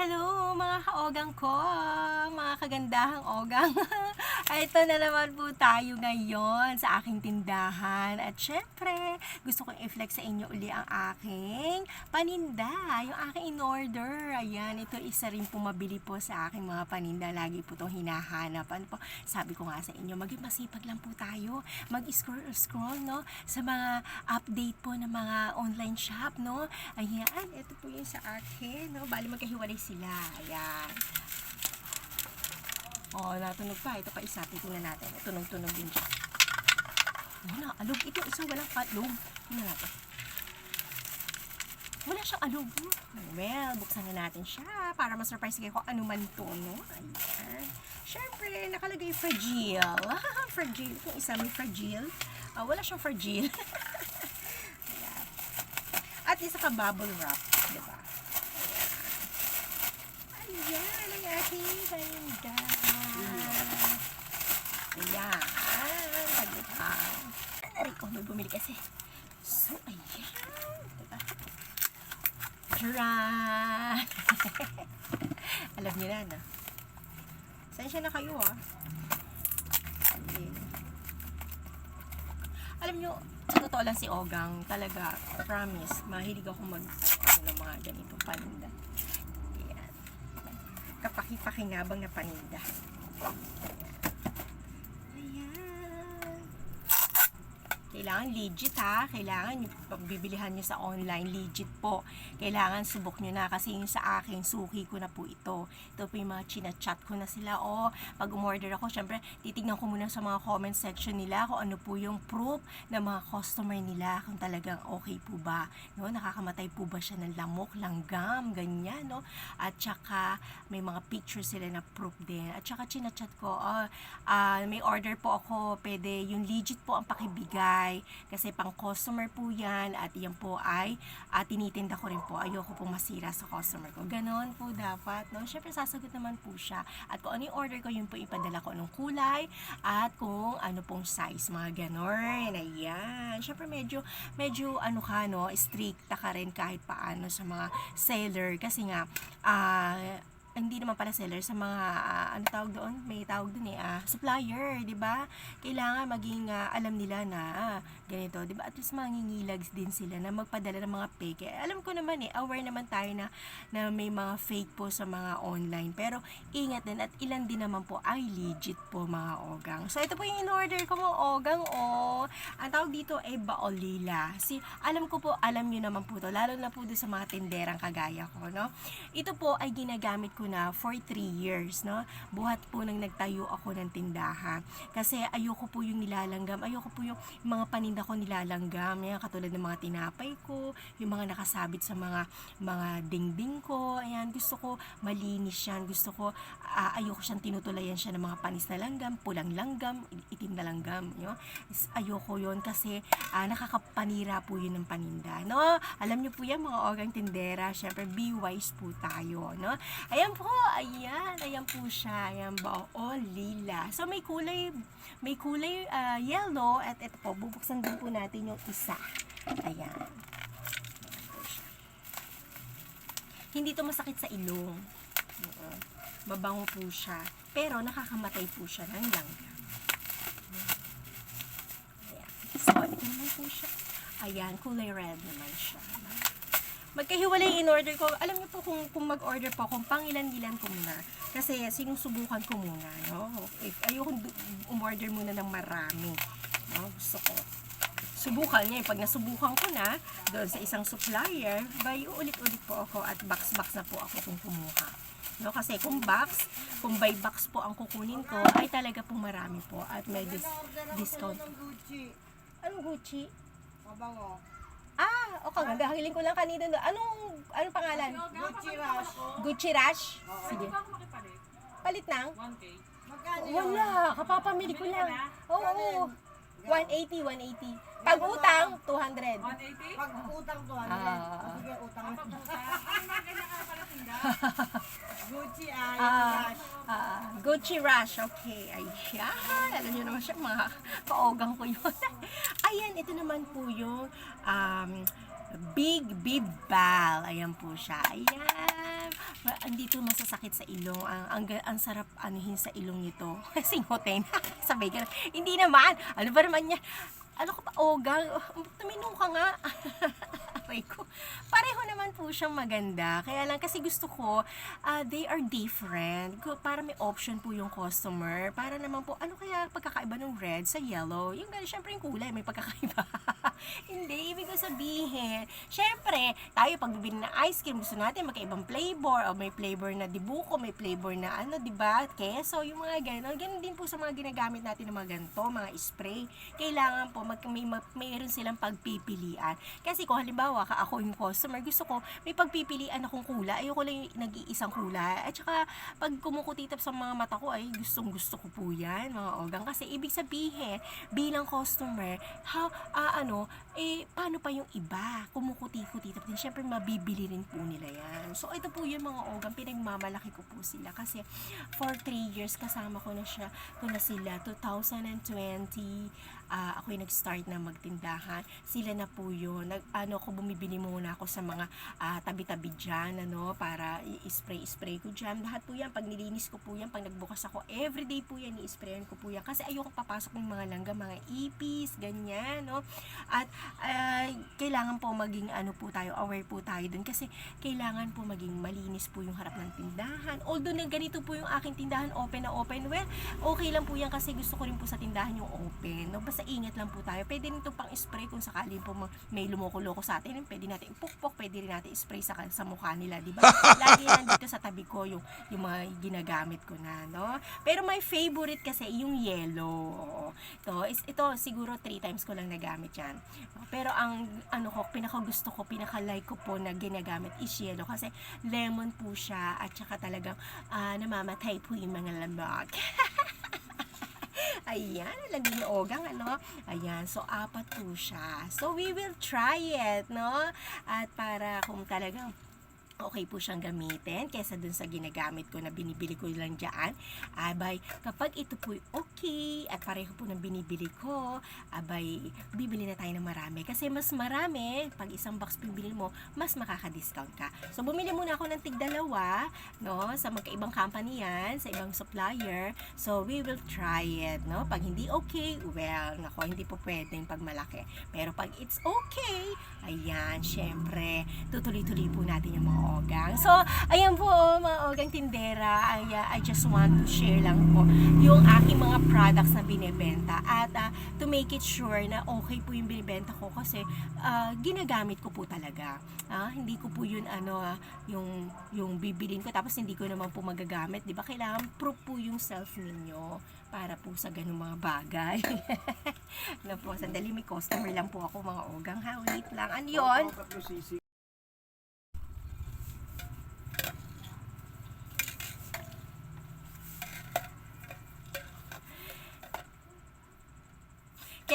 Hello mga kaogang ko, mga kagandahang ogang. Ito na naman po tayo ngayon sa aking tindahan. At syempre, gusto kong i-flex sa inyo uli ang aking paninda, yung aking in-order. Ayan, ito isa rin po mabili po sa aking mga paninda. Lagi po itong hinahanap. Ano po, sabi ko nga sa inyo, maging masipag lang po tayo. Mag-scroll-scroll, no? Sa mga update po ng mga online shop, no? Ayan, ito po yung sa akin, no? Bali magkahiwalay sila. Ayan. Oh, natunog pa. Ito pa isa. Titingnan natin. Tunog-tunog din siya. Wala, alog. Ito isa walang katlog. Tingnan natin. Wala siyang alog. Well, buksan na natin siya para ma-surprise kayo kung ano man to, no? Ayan. Siyempre, nakalagay fragile. fragile. Kung isa may fragile. Ah, wala siyang fragile. At isa ka bubble wrap. Diba? Ayan. Ang aking paninda. Ayan. Pagkitang. Aray ko, may bumili kasi. So, ayan. Diba? Charan! Alam niyo na, no? Sensya na kayo, ah. Alam niyo, sa totoo lang si Ogang, talaga, promise, mahilig ako mag, ano, ng mga ganitong paninda. Ayan. Kapaki-pakinabang na paninda. Ayan. Kailangan legit ha. Kailangan yung bibilihan nyo sa online legit po. Kailangan subok nyo na kasi yung sa akin, suki ko na po ito. Ito po yung mga chinachat ko na sila. O, pag umorder ako, syempre, titignan ko muna sa mga comment section nila kung ano po yung proof ng mga customer nila kung talagang okay po ba. No? Nakakamatay po ba siya ng lamok, langgam, ganyan. No? At saka, may mga pictures sila na proof din. At saka, chinachat ko, ah, ah, may order po ako, pwede yung legit po ang pakibigay kasi pang customer po yan at yan po ay ah, tinitinda ko rin po. Ayoko po masira sa customer ko. Ganon po dapat. No? Siyempre, sasagot naman po siya. At kung ano yung order ko, yun po ipadala ko ng kulay at kung ano pong size. Mga ganon. Ayan. Siyempre, medyo, medyo ano ka, no, stricta ka rin kahit paano sa mga seller. Kasi nga, ah, hindi naman pala seller sa mga ah, ano tawag doon? May tawag doon eh ah, supplier di ba? Kailangan maging ah, alam nila na ah, ganito di ba? At least mangingilags din sila na magpadala ng mga fake eh, alam ko naman eh aware naman tayo na na may mga fake po sa mga online. Pero ingat din at ilan din naman po ay legit po mga ogang. So ito po yung in-order ko mga ogang o ang tawag dito ay baolila. Si alam ko po alam niyo naman po to lalo na po doon sa mga tinderang kagaya ko no? Ito po ay ginagamit ko na for 3 years, no? Buhat po nang nagtayo ako ng tindahan. Kasi ayoko po yung nilalanggam, ayoko po yung mga paninda ko nilalanggam, yan, katulad ng mga tinapay ko, yung mga nakasabit sa mga mga dingding ko, ayan, gusto ko malinis yan, gusto ko, ah, ayoko siyang tinutulayan siya ng mga panis na langgam, pulang langgam, itim na langgam? Is- Ayoko yon kasi ah, nakakapanira po yun ng paninda, no? Alam niyo po yan, mga organg tindera, syempre, be wise po tayo, no? Ayan po, ayan, ayan po siya, ayan ba, o lila. So, may kulay, may kulay ah, yellow, at ito po, bubuksan din po natin yung isa. Ayan. Ayan. Hindi to masakit sa ilong. Oo. Mabango po siya. Pero nakakamatay po siya ng langgam. Ayan. So, ito naman po siya. Ayan, kulay red naman siya. Magkahiwalay in order ko. Alam niyo po kung, kung mag-order po, kung pangilan-ilan ko muna. Kasi sinusubukan ko muna, no? If ayoko umorder muna ng marami. No? Gusto ko. Subukan niya. Pag nasubukan ko na, doon sa isang supplier, bay ulit-ulit po ako at box-box na po ako kung kumuha. No, kasi kung box, kung by box po ang kukunin ko, ay talaga pong marami po at may dis- discount. Gucci. Anong Gucci? Mabango. Ah, okay. Gagahiling ko lang kanina. doon. Anong, anong pangalan? Gucci Rush. Gucci Rush? Sige. Palit nang? Magkano yun? Wala. Kapapamili ko lang. Oo. 180, 180. Pag utang, 200. Pag utang to, ano Ah. yan? O, Sige, utang. Gucci ay Ah, Rush. ah, Gucci Rush. Okay. Ayan. Alam niyo naman siya, mga kaogang ko yun. Ayan, ito naman po yung um, Big Bib Bal. Ayan po siya. Ayan. Well, andito masasakit sa ilong. Ang, ang, ang sarap anuhin sa ilong nito. Singoten. Sabay ka. Hindi naman. Ano ba naman niya? Ano ka pa? Ogang. Tumino ka nga. Aray ko. Pareho naman po siyang maganda. Kaya lang kasi gusto ko, ah, they are different. Para may option po yung customer. Para naman po, ano kaya pagkakaiba ng red sa yellow? Yung gano'n, syempre yung kulay, may pagkakaiba. Hindi, ibig ko sabihin. Syempre, tayo pag bibili ng ice cream, gusto natin magkaibang flavor. O may flavor na dibuko, may flavor na ano, di ba? Keso, yung mga gano'n. Ganun din po sa mga ginagamit natin ng mga ganito, mga spray. Kailangan po, mag, may, ma- mayroon silang pagpipilian. Kasi kung halimbawa, ka ako yung customer, gusto ko, may pagpipilian akong kulay. Ayoko lang yung nag-iisang kulay. At saka, pag kumukutitap sa mga mata ko, ay gustong gusto ko po yan, mga ogang. Kasi ibig sabihin, bilang customer, how, ah, ano, eh, paano pa yung iba? Kumukuti-kutitap din. Syempre, mabibili rin po nila yan. So, ito po yung mga ogang, pinagmamalaki ko po sila. Kasi, for 3 years, kasama ko na siya, ko na sila, 2020, ah ako yung nag-start na magtindahan. Sila na po yun. Nag, ano, ako bumibili muna ako sa mga ah, tabi-tabi dyan, ano, para i-spray-spray ko dyan. Lahat po yan, pag nilinis ko po yan, pag nagbukas ako, everyday po yan, i-sprayan ko po yan. Kasi ayoko papasok ng mga langga, mga ipis, ganyan, no. At kailangan po maging, ano po tayo, aware po tayo dun. Kasi kailangan po maging malinis po yung harap ng tindahan. Although na ganito po yung aking tindahan, open na open, well, okay lang po yan kasi gusto ko rin po sa tindahan yung open. No? Basta ingat lang po tayo. Pwede rin ito pang spray kung sakali po ma- may lumoko-loko sa atin. Pwede natin ipukpok, pwede rin natin spray sa, sa mukha nila, di ba? Lagi yan dito sa tabi ko yung, yung mga ginagamit ko na, no? Pero my favorite kasi yung yellow. Ito, is, ito siguro three times ko lang nagamit yan. Pero ang ano ko, pinaka gusto ko, pinaka like ko po na ginagamit is yellow kasi lemon po siya at saka talagang ah, namamatay po yung mga lamok. Ayan, lagi ni Ogang, ano? Ayan, so apat po siya. So we will try it, no? At para kung talagang okay po siyang gamitin kesa dun sa ginagamit ko na binibili ko lang dyan. Abay, kapag ito po okay at pareho po ng binibili ko, abay, bibili na tayo ng marami. Kasi mas marami, pag isang box bibili mo, mas makaka-discount ka. So, bumili muna ako ng tigdalawa, no, sa magkaibang company yan, sa ibang supplier. So, we will try it, no. Pag hindi okay, well, nako, hindi po pwedeng pag malaki. Pero pag it's okay, ayan, syempre, tutuloy-tuloy po natin yung mga ogang. So, ayan po, mga ogang tindera, I, uh, I just want to share lang po yung aking mga products na binebenta at uh, to make it sure na okay po yung binibenta ko kasi uh, ginagamit ko po talaga. Ah, hindi ko po yun ano ah, yung yung bibilin ko tapos hindi ko naman po magagamit, 'di ba? Kailangan proof po yung self ninyo para po sa ganung mga bagay. na po, sandali may customer lang po ako mga ogang ha. Wait lang. Ano yun?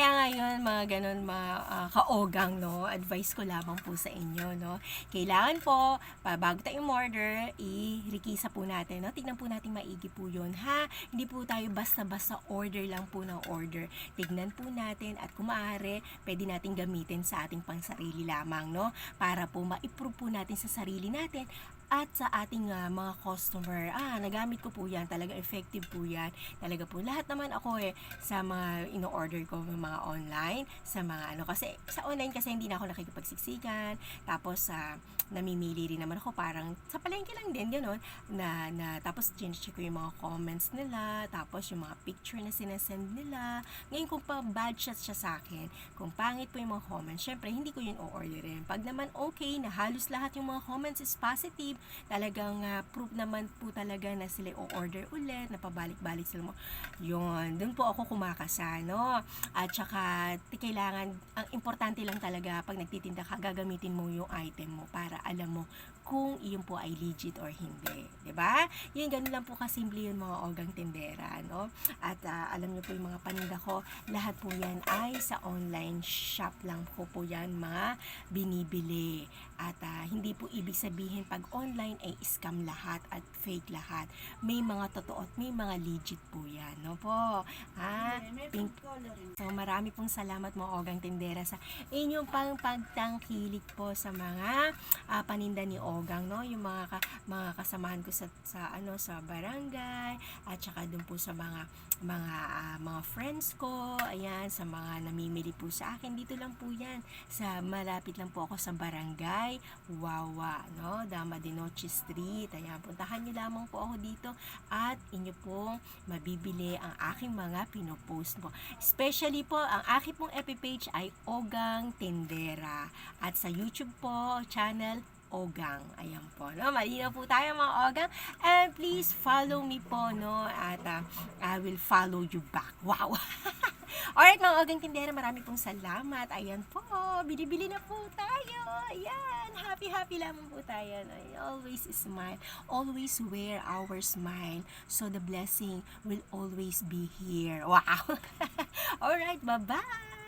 Kaya ngayon, mga ganun, mga ah, kaogang, no, advice ko lamang po sa inyo, no. Kailangan po, bago tayo order, i-rikisa po natin, no. Tignan po natin maigi po yun, ha. Hindi po tayo basta-basta order lang po ng order. Tignan po natin at kung maaari, pwede natin gamitin sa ating pangsarili lamang, no. Para po ma-improve po natin sa sarili natin at sa ating ah, mga customer. Ah, nagamit ko po yan. Talaga effective po yan. Talaga po. Lahat naman ako eh, sa mga ino-order ko, mga online, sa mga ano. Kasi sa online kasi hindi na ako nakikipagsiksikan. Tapos, sa namimili rin naman ako. Parang sa palengke lang din, gano'n. Na, na, tapos, check ko yung mga comments nila. Tapos, yung mga picture na sinasend nila. Ngayon, kung pa bad shot siya sa akin, kung pangit po yung mga comments, syempre, hindi ko yun o-orderin. Pag naman okay, na halos lahat yung mga comments is positive, talagang ah, proof naman po talaga na sila o-order ulit, na pabalik-balik sila mo. Yun, dun po ako kumakasa, no? At saka, t- kailangan, ang importante lang talaga pag nagtitinda ka, gagamitin mo yung item mo para alam mo kung iyon po ay legit or hindi. 'di ba? Yun, ganun lang po kasimple yun mga ogang tindera, no? At ah, alam niyo po yung mga paninda ko, lahat po yan ay sa online shop lang po po yan mga binibili. At ah, hindi po ibig sabihin pag online ay scam lahat at fake lahat. May mga totoo at may mga legit po yan. No po? Ah, May pink. So marami pong salamat mga Ogang Tindera sa inyong pang pagtangkilik po sa mga ah, paninda ni Ogang no? Yung mga ka- mga kasamahan ko sa sa ano sa barangay at saka dun po sa mga mga ah, mga friends ko ayan sa mga namimili po sa akin. Dito lang po yan. Sa malapit lang po ako sa barangay Wawa no? Dama de Noche Street. Ayan puntahan niyo lamang po ako dito at inyo pong mabibili ang aking mga pinopost mo. Especially po, ang aking pong FB page ay Ogang Tindera. At sa YouTube po, channel Ogang. Ayan po, no? Malinaw po tayo mga Ogang. And please follow me po, no? At ah, I will follow you back. Wow! Alright mga Ogang Tindera, marami pong salamat. Ayan po, bilibili na po tayo. Ayan, happy-happy lamang po tayo. No? Always smile. Always wear our smile. So the blessing will always be here. Wow! Alright, bye-bye!